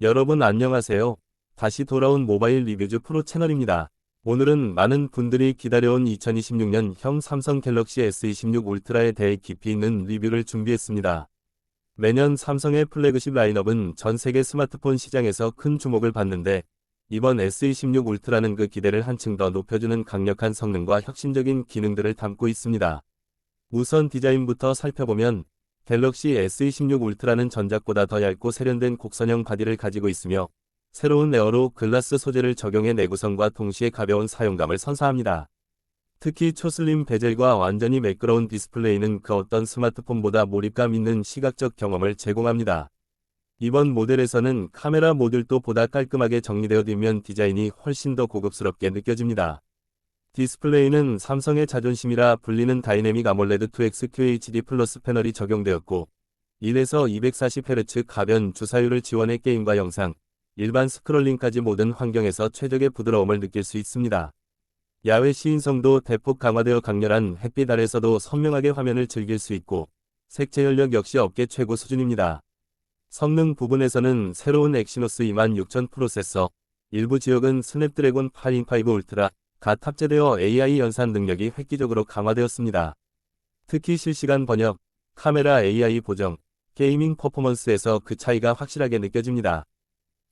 여러분 안녕하세요. 다시 돌아온 모바일 리뷰즈 프로 채널입니다. 오늘은 많은 분들이 기다려온 2026년형 삼성 갤럭시 S26 울트라에 대해 깊이 있는 리뷰를 준비했습니다. 매년 삼성의 플래그십 라인업은 전 세계 스마트폰 시장에서 큰 주목을 받는데 이번 S26 울트라는 그 기대를 한층 더 높여주는 강력한 성능과 혁신적인 기능들을 담고 있습니다. 우선 디자인부터 살펴보면 갤럭시 S26 울트라는 전작보다 더 얇고 세련된 곡선형 바디를 가지고 있으며 새로운 에어로 글라스 소재를 적용해 내구성과 동시에 가벼운 사용감을 선사합니다. 특히 초슬림 베젤과 완전히 매끄러운 디스플레이는 그 어떤 스마트폰보다 몰입감 있는 시각적 경험을 제공합니다. 이번 모델에서는 카메라 모듈도 보다 깔끔하게 정리되어 뒷면 디자인이 훨씬 더 고급스럽게 느껴집니다. 디스플레이는 삼성의 자존심이라 불리는 다이내믹 아몰레드 2X QHD 플러스 패널이 적용되었고 1에서 240Hz 가변 주사율을 지원해 게임과 영상, 일반 스크롤링까지 모든 환경에서 최적의 부드러움을 느낄 수 있습니다. 야외 시인성도 대폭 강화되어 강렬한 햇빛 아래서도 선명하게 화면을 즐길 수 있고 색채 연력 역시 업계 최고 수준입니다. 성능 부분에서는 새로운 엑시노스 26000 프로세서, 일부 지역은 스냅드래곤 8인파이브 울트라, 가 탑재되어 AI 연산 능력이 획기적으로 강화되었습니다. 특히 실시간 번역, 카메라 AI 보정, 게이밍 퍼포먼스에서 그 차이가 확실하게 느껴집니다.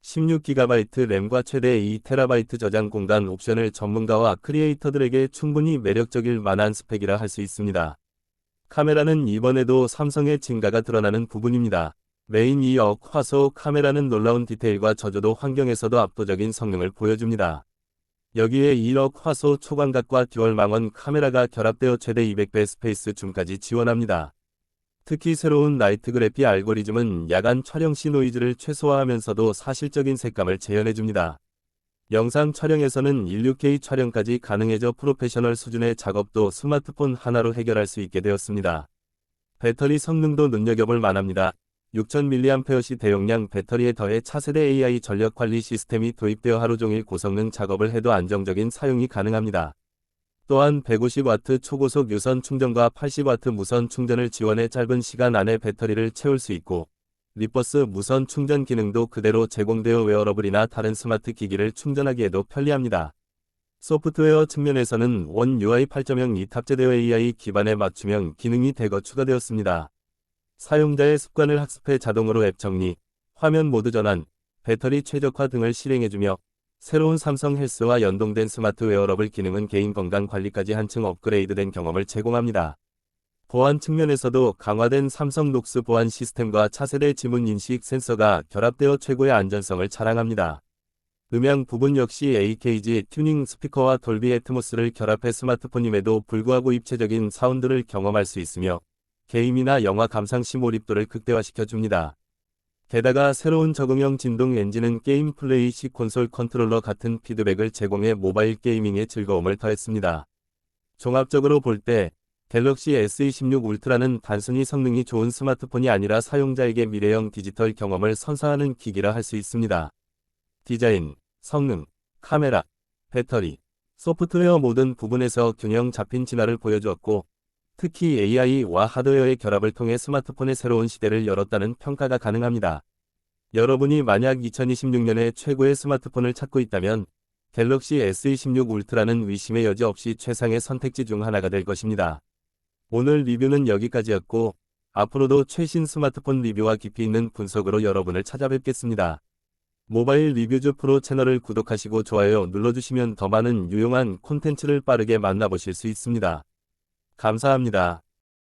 16GB 램과 최대 2TB 저장 공간 옵션을 전문가와 크리에이터들에게 충분히 매력적일 만한 스펙이라 할 수 있습니다. 카메라는 이번에도 삼성의 진가가 드러나는 부분입니다. 메인 2억 화소 카메라는 놀라운 디테일과 저조도 환경에서도 압도적인 성능을 보여줍니다. 여기에 1억 화소 초광각과 듀얼 망원 카메라가 결합되어 최대 200배 스페이스 줌까지 지원합니다. 특히 새로운 나이트 그래피 알고리즘은 야간 촬영 시 노이즈를 최소화하면서도 사실적인 색감을 재현해줍니다. 영상 촬영에서는 16K 촬영까지 가능해져 프로페셔널 수준의 작업도 스마트폰 하나로 해결할 수 있게 되었습니다. 배터리 성능도 눈여겨볼 만합니다. 6000mAh 대용량 배터리에 더해 차세대 AI 전력 관리 시스템이 도입되어 하루 종일 고성능 작업을 해도 안정적인 사용이 가능합니다. 또한 150W 초고속 유선 충전과 80W 무선 충전을 지원해 짧은 시간 안에 배터리를 채울 수 있고 리버스 무선 충전 기능도 그대로 제공되어 웨어러블이나 다른 스마트 기기를 충전하기에도 편리합니다. 소프트웨어 측면에서는 원 UI 8.0이 탑재되어 AI 기반의 맞춤형 기능이 대거 추가되었습니다. 사용자의 습관을 학습해 자동으로 앱 정리, 화면 모드 전환, 배터리 최적화 등을 실행해주며 새로운 삼성 헬스와 연동된 스마트 웨어러블 기능은 개인 건강 관리까지 한층 업그레이드된 경험을 제공합니다. 보안 측면에서도 강화된 삼성 녹스 보안 시스템과 차세대 지문 인식 센서가 결합되어 최고의 안전성을 자랑합니다. 음향 부분 역시 AKG 튜닝 스피커와 돌비 애트모스를 결합해 스마트폰임에도 불구하고 입체적인 사운드를 경험할 수 있으며 게임이나 영화 감상 시 몰입도를 극대화시켜줍니다. 게다가 새로운 적응형 진동 엔진은 게임 플레이 시 콘솔 컨트롤러 같은 피드백을 제공해 모바일 게이밍의 즐거움을 더했습니다. 종합적으로 볼 때 갤럭시 S26 울트라는 단순히 성능이 좋은 스마트폰이 아니라 사용자에게 미래형 디지털 경험을 선사하는 기기라 할 수 있습니다. 디자인, 성능, 카메라, 배터리, 소프트웨어 모든 부분에서 균형 잡힌 진화를 보여주었고 특히 AI와 하드웨어의 결합을 통해 스마트폰의 새로운 시대를 열었다는 평가가 가능합니다. 여러분이 만약 2026년에 최고의 스마트폰을 찾고 있다면 갤럭시 S26 울트라는 의심의 여지 없이 최상의 선택지 중 하나가 될 것입니다. 오늘 리뷰는 여기까지였고 앞으로도 최신 스마트폰 리뷰와 깊이 있는 분석으로 여러분을 찾아뵙겠습니다. 모바일 리뷰즈 프로 채널을 구독하시고 좋아요 눌러주시면 더 많은 유용한 콘텐츠를 빠르게 만나보실 수 있습니다. 감사합니다.